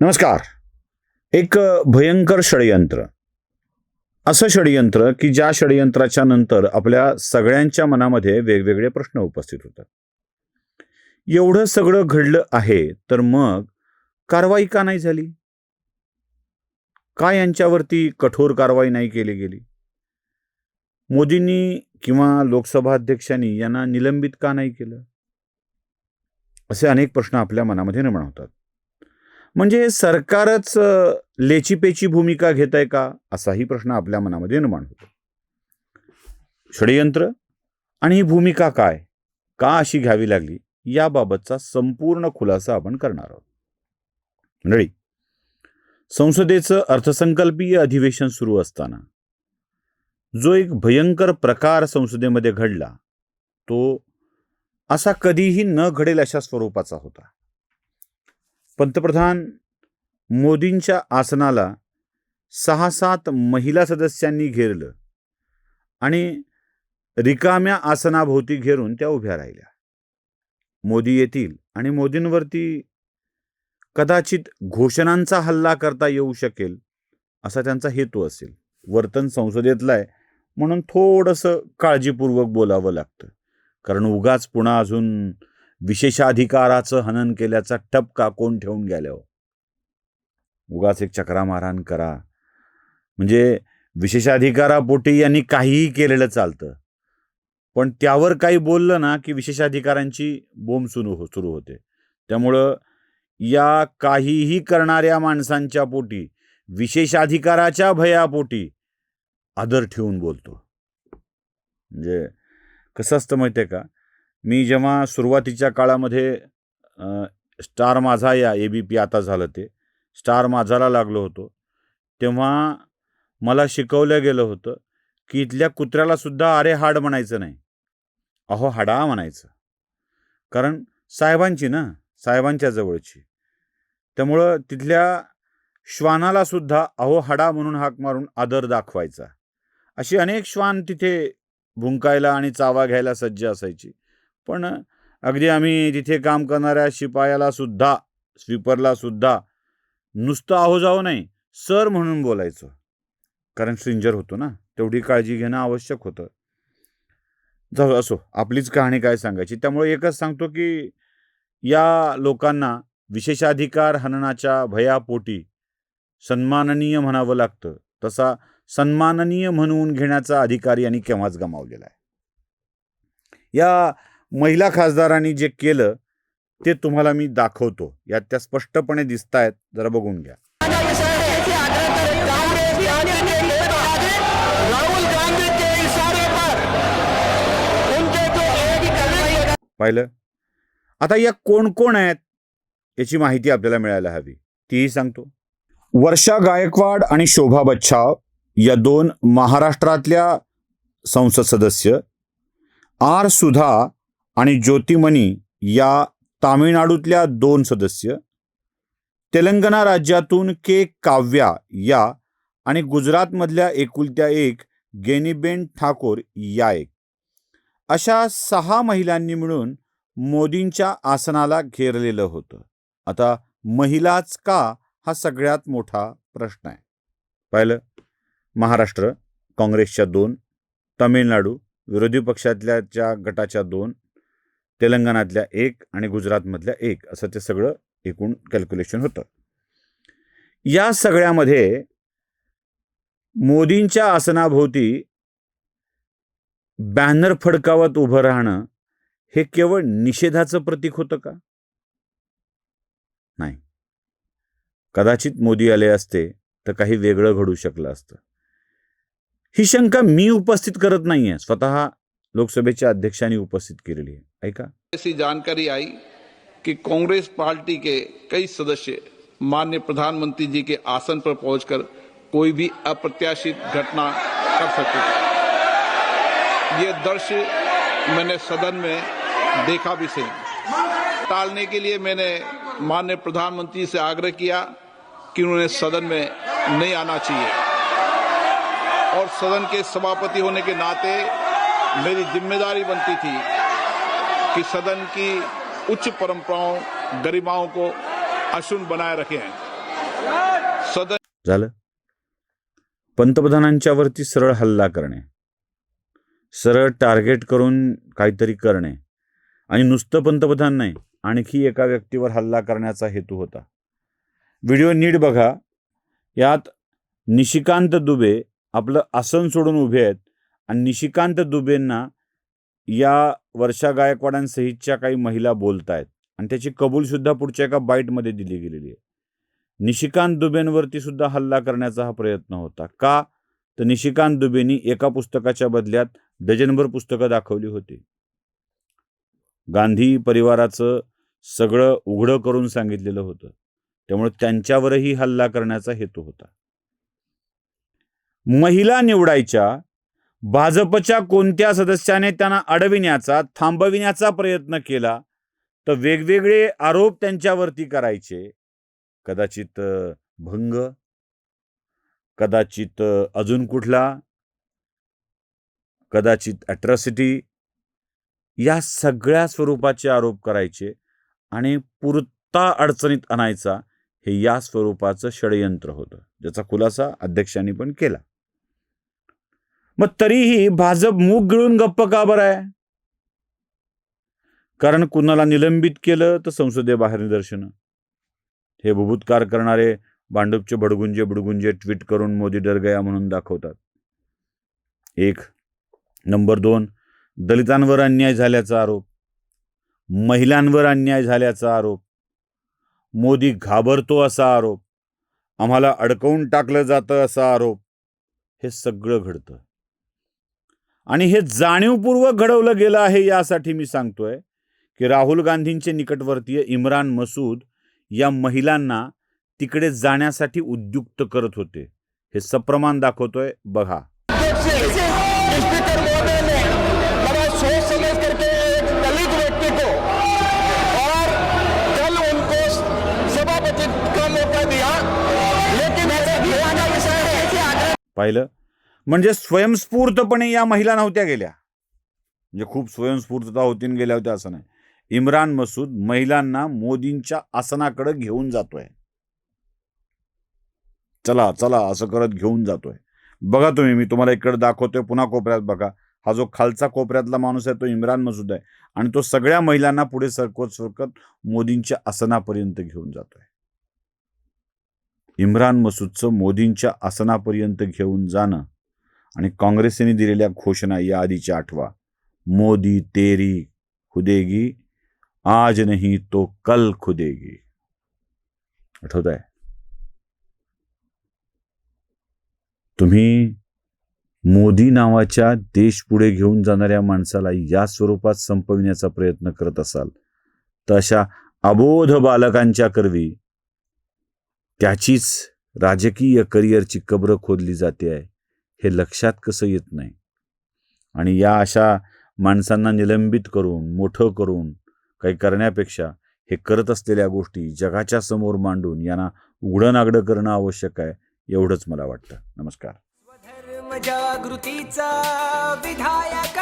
नमस्कार. एक भयंकर षडयंत्र. असं षडयंत्र की ज्या षडयंत्राच्या नंतर आपल्या सगळ्यांच्या मनामध्ये वेगवेगळे प्रश्न उपस्थित होतात. एवढं सगळं घडलं आहे तर मग कारवाई का नाही झाली? का यांच्यावरती कठोर कारवाई नाही केली गेली? मोदींनी किंवा लोकसभा अध्यक्षांनी यांना निलंबित का नाही केलं? असे अनेक प्रश्न आपल्या मनामध्ये निर्माण होतात. म्हणजे सरकारच लेचीपेची भूमिका घेत आहे का? असाही प्रश्न आपल्या मनामध्ये निर्माण होतो. षडयंत्र आणि ही भूमिका काय? का अशी घ्यावी लागली? याबाबतचा संपूर्ण खुलासा आपण करणार आहोत. मंडळी संसदेचं अर्थसंकल्पीय अधिवेशन सुरू असताना जो एक भयंकर प्रकार संसदेमध्ये घडला तो असा कधीही न घडेल अशा स्वरूपाचा होता. पंतप्रधान मोदींच्या आसनाला सहा सात महिला सदस्यांनी घेरलं आणि रिकाम्या आसनाभोवती घेरून त्या उभ्या राहिल्या. मोदी येतील आणि मोदींवरती कदाचित घोषणांचा हल्ला करता येऊ शकेल असा त्यांचा हेतू असेल. वर्तन संसदेतलं आहे म्हणून थोडंसं काळजीपूर्वक बोलावं लागतं. कारण उगाच पुन्हा अजून विशेषाधिकाराचं हनन केल्याचा ठपका कोण ठेवून गेल्यावर हो? उगाच एक चक्रा मारहाण करा. म्हणजे विशेषाधिकारापोटी यांनी काहीही केलेलं चालतं. पण त्यावर काही बोललं ना की विशेषाधिकारांची बोंब सुरू हो सुरू होते. त्यामुळं या काहीही करणाऱ्या माणसांच्या पोटी विशेषाधिकाराच्या भयापोटी आदर ठेवून बोलतो. म्हणजे कसं असतं माहिती आहे का? मी जेव्हा सुरुवातीच्या काळामध्ये स्टार माझा या ए बी पी आता झालं ते स्टार माझाला लागलो होतो तेव्हा मला शिकवलं गेलं होतं की इथल्या कुत्र्यालासुद्धा अरे हाड म्हणायचं नाही. अहो हाडा म्हणायचं. कारण साहेबांची ना साहेबांच्या जवळची. त्यामुळं तिथल्या श्वानालासुद्धा अहो हाडा म्हणून हाक मारून आदर दाखवायचा. अशी अनेक श्वान तिथे भुंकायला आणि चावा घ्यायला सज्ज असायची. पण अगदी आम्ही तिथे काम करणाऱ्या शिपायाला सुद्धा स्वीपरला सुद्धा नुसतं आहो जावं नाही सर म्हणून बोलायचं. कारण स्ट्रिंजर होतो ना तेवढी काळजी घेणं आवश्यक होतं. जाऊ असो आपलीच कहाणी काय सांगायची? त्यामुळे एकच सांगतो की या लोकांना विशेषाधिकार हननाच्या भयापोटी सन्माननीय म्हणावं लागतं. तसा सन्माननीय म्हणून घेण्याचा अधिकार यांनी केव्हाच गमावलेला आहे. या महिला खासदारांनी जे केलं ते तुम्हाला मी दाखवतो. यात त्या स्पष्टपणे दिसत आहेत जरा बघून घ्या. पाहिलं? आता या कोण कोण आहेत याची माहिती आपल्याला मिळायला हवी. तीही सांगतो. वर्षा गायकवाड आणि शोभा बच्छाव या दोन महाराष्ट्रातल्या संसद सदस्य. आर सुधा आणि ज्योतिमणी या तामिळनाडूतल्या दोन सदस्य तेलंगणा राज्यातून के. काव्या या आणि गुजरातमधल्या एकुलत्या एक गेनीबेन ठाकूर या एक. अशा सहा महिलांनी मिळून मोदींच्या आसनाला घेरलेलं होतं. आता महिलाच का हा सगळ्यात मोठा प्रश्न आहे? पाहिलं? महाराष्ट्र काँग्रेसच्या दोन तमिळनाडू विरोधी पक्षातल्याच्या गटाच्या दोन तेलंगणातल्या एक आणि गुजरातमधल्या एक असं ते सगळं एकूण कॅल्क्युलेशन होतं. या सगळ्यामध्ये मोदींच्या आसनाभोवती बॅनर फडकावत उभं राहणं हे केवळ निषेधाचं प्रतीक होतं का? नाही. कदाचित मोदी आले असते तर काही वेगळं घडू शकलं असतं. ही शंका मी उपस्थित करत नाहीये. स्वतः लोकसभेच्या अध्यक्षांनी उपस्थित केलेली आहे. ऐका ऐसी जानकारी आई कि कांग्रेस पार्टी के कई सदस्य माननीय प्रधानमंत्री जी के आसन पर पहुंचकर कोई भी अप्रत्याशित घटना कर सकते थे ये दृश्य मैंने सदन में देखा भी सही टालने के लिए मैंने माननीय प्रधानमंत्री से आग्रह किया कि उन्हें सदन में नहीं आना चाहिए। और सदन के सभापति होने के नाते मेरी ज़िम्मेदारी बनती थी कि सदन की उच्च परंपराओं गरिमाओं को अशुन बनाए रखे हैं। सदन झालं? पंतप्रधानांच्या वरती सरळ हल्ला करणे सरळ टार्गेट करून काहीतरी करणे आणि नुसतं पंतप्रधान नाही आणखी एका व्यक्तीवर हल्ला करण्याचा हेतू होता. व्हिडिओ नीट बघा. यात निशिकांत दुबे आपलं आसन सोडून उभे आहेत आणि निशिकांत दुबेंना या वर्षा गायकवाडांसहितच्या काही महिला बोलत आहेत आणि त्याची कबूलसुद्धा पुढच्या एका बाईटमध्ये दिली गेलेली आहे. निशिकांत दुबेंवरती सुद्धा हल्ला करण्याचा हा प्रयत्न होता. का? तर निशिकांत दुबेनी एका पुस्तकाच्या बदल्यात डझनभर पुस्तकं दाखवली होती. गांधी परिवाराचं सगळं उघडं करून सांगितलेलं होतं. त्यामुळे त्यांच्यावरही हल्ला करण्याचा हेतू होता. महिला निवडायच्या भाजपच्या कोणत्या सदस्याने त्यांना अडविण्याचा थांबविण्याचा प्रयत्न केला तर वेगवेगळे आरोप त्यांच्यावरती करायचे. कदाचित भंग कदाचित अजून कुठला कदाचित ॲट्रॉसिटी या सगळ्या स्वरूपाचे आरोप करायचे आणि पुरता अडचणीत आणायचा हे या स्वरूपाचं षडयंत्र होतं ज्याचा खुलासा अध्यक्षांनी पण केला. मग तरीही भाजप मूग गिळून गप्प का बरं आहे? कारण कुणाला निलंबित केलं तर संसदेबाहेर निदर्शनं. हे बुभुत्कार करणारे भांडूपचे भडगुंजे बुडगुंजे ट्विट करून मोदी डर गया म्हणून दाखवतात. एक. नंबर दोन. दलितांवर अन्याय झाल्याचा आरोप. महिलांवर अन्याय झाल्याचा आरोप. मोदी घाबरतो असा आरोप. आम्हाला अडकवून टाकलं जातं असा आरोप. हे सगळं घडतं. आणि हे जाणीवपूर्वक घडवलं गेलं आहे यासाठी मी सांगतोय की राहुल गांधींचे निकटवर्तीय इम्रान मसूद या महिलांना तिकडे जाण्यासाठी उद्युक्त करत होते. हे सप्रमाण दाखवतोय. बघा. पाहिलं? म्हणजे स्वयंस्फूर्तपणे या महिला नव्हत्या गेल्या. म्हणजे खूप स्वयंस्फूर्तता होती आणि गेल्या होत्या असं नाही. इम्रान मसूद महिलांना मोदींच्या आसनाकडे घेऊन जातोय. चला चला असं करत घेऊन जातोय. बघा तुम्ही मी तुम्हाला इकडे दाखवतोय पुन्हा कोपऱ्यात बघा. हा जो खालचा कोपऱ्यातला माणूस आहे तो इम्रान मसूद आहे. आणि तो सगळ्या महिलांना पुढे सरकत सरकत मोदींच्या आसनापर्यंत घेऊन जातोय. इम्रान मसूदचं मोदींच्या आसनापर्यंत घेऊन जाणं आणि काँग्रेसने दिलेल्या घोषणा या आधीच्या आठवा. मोदी तेरी खुदेगी आज नहीं तो कल खुदेगी. आठवत आहे तुम्ही मोदी नावाच्या देश पुढे घेऊन जाणाऱ्या माणसाला या स्वरूपात संपविण्याचा प्रयत्न करत असाल तर अशा अबोध बालकांच्या करवी त्याचीच राजकीय करिअरची कब्र खोदली जाते आहे. हे लक्षात कसं येत नाही? आणि या अशा माणसांना निलंबित करून मोठं करून काही करण्यापेक्षा हे करत असलेल्या गोष्टी जगाच्या समोर मांडून यांना उघडं नागडं करणं आवश्यक आहे एवढंच मला वाटतं. नमस्कार. जागृतीचा विधायक